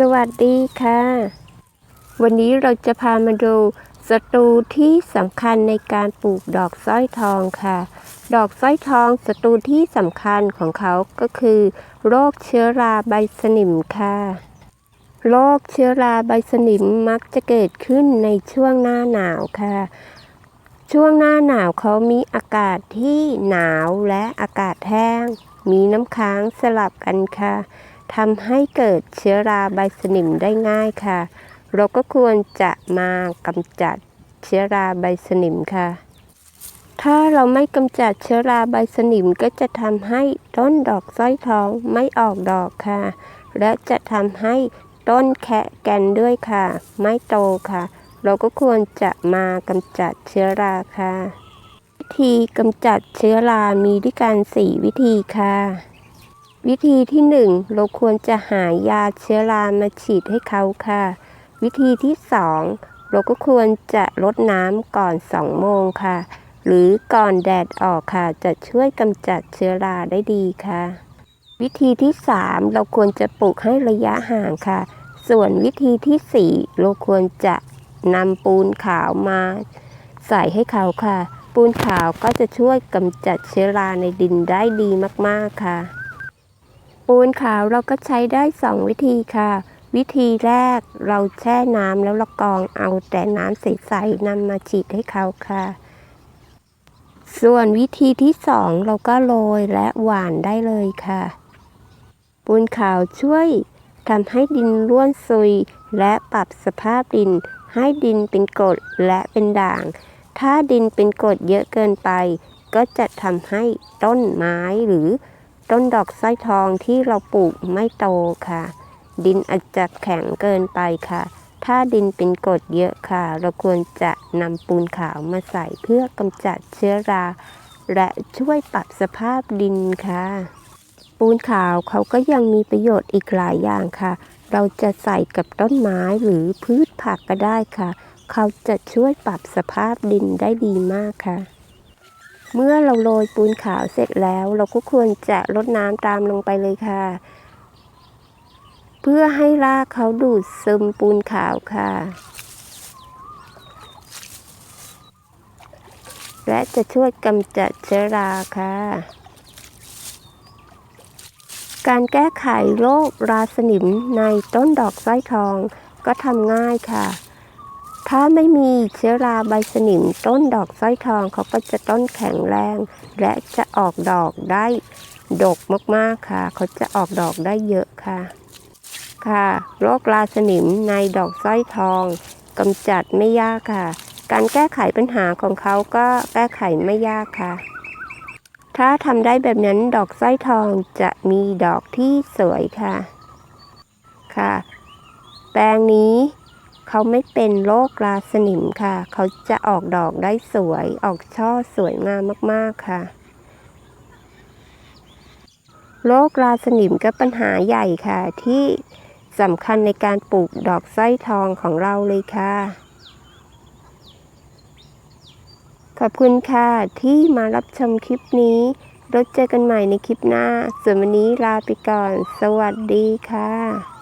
สวัสดีค่ะ วันนี้เราจะพามาดูศัตรูที่สำคัญในการปลูกดอกสร้อยทองค่ะ ดอกสร้อยทองศัตรูที่สำคัญของเขาก็คือ โรคเชื้อราใบสนิมค่ะ โรคเชื้อราใบสนิมมักจะเกิดขึ้นในช่วงหน้าหนาวค่ะ ช่วงหน้าหนาวเขามีอากาศที่หนาวและอากาศแห้ง มีน้ำค้างสลับกันค่ะ ทำให้เกิดเชื้อราใบสนิมได้ง่ายค่ะ เราก็ควรจะมากำจัดเชื้อราใบสนิมค่ะ ถ้าเราไม่กำจัดเชื้อราใบสนิมก็จะทำให้ต้นดอกสร้อยทองไม่ออกดอกค่ะ และจะทำให้ต้นแคะแกนด้วยค่ะ ไม่โตค่ะ เราก็ควรจะมากำจัดเชื้อราค่ะ วิธีกำจัดเชื้อรามีด้วยกันสี่วิธีค่ะ วิธีที่หนึ่งเราควรจะหายาเชื้อรามาฉีดให้เขาค่ะ วิธีที่สองเราก็ควรจะรดน้ำก่อนสองโมงค่ะ หรือก่อนแดดออกค่ะ จะช่วยกำจัดเชื้อราได้ดีค่ะ วิธีที่สามเราควรจะปลูกให้ระยะห่างค่ะ ส่วนวิธีที่สี่เราควรจะนำปูนขาวมาใส่ให้เขาค่ะ ปูนขาวก็จะช่วยกำจัดเชื้อราในดินได้ดีมากๆค่ะ ปูนขาวเราก็ใช้ได้สองวิธีค่ะ วิธีแรกเราแช่น้ำแล้วเรากองเอาแต่น้ำใสๆนำมาฉีดให้เขาค่ะ ส่วนวิธีที่สองเราก็โรยและหว่านได้เลยค่ะ ปูนขาวช่วยทำให้ดินร่วนซุย และปรับสภาพดิน ให้ดินเป็นกรดและเป็นด่าง ถ้าดินเป็นกรดเยอะเกินไป ก็จะทำให้ต้นไม้หรือ ต้นดอกสร้อยทองที่เราปลูกไม่โตค่ะ ดินอาจจะแข็งเกินไปค่ะ ถ้าดินเป็นกรดเยอะค่ะ เราควรจะนำปูนขาวมาใส่เพื่อกำจัดเชื้อรา และช่วยปรับสภาพดินค่ะ ปูนขาวเขาก็ยังมีประโยชน์อีกหลายอย่างค่ะ เราจะใส่กับต้นไม้หรือพืชผักก็ได้ค่ะ เขาจะช่วยปรับสภาพดินได้ดีมากค่ะ เมื่อเราโรยปูนขาวเสร็จแล้ว เราก็ควรจะรดน้ำตามลงไปเลยค่ะ เพื่อให้รากเขาดูดซึมปูนขาวค่ะ และจะช่วยกำจัดเชื้อราค่ะ การแก้ไขโรคราสนิมในต้นดอกสร้อยทองก็ทำง่ายค่ะ ถ้าไม่มีเชื้อราใบสนิมต้นดอกสร้อยทองเขาก็จะต้นแข็งแรง และจะออกดอกได้ดกมากๆค่ะ เขาจะออกดอกได้เยอะค่ะ ค่ะโรคราสนิมในดอกสร้อยทองกำจัดไม่ยากค่ะ การแก้ไขปัญหาของเขาก็แก้ไขไม่ยากค่ะ ถ้าทำได้แบบนั้นดอกสร้อยทองจะมีดอกที่สวยค่ะ ค่ะ แปลงนี้ เขาไม่เป็นโรคราสนิมค่ะ เขาจะออกดอกได้สวย ออกช่อสวยงามมากๆค่ะ โรคราสนิมก็ปัญหาใหญ่ค่ะ ที่สำคัญในการปลูกดอกไส้ทองของเราเลยค่ะ ขอบคุณค่ะที่มารับชมคลิปนี้เราเจอกันใหม่ในคลิปหน้าส่วนวันนี้ลาไปก่อน สวัสดีค่ะ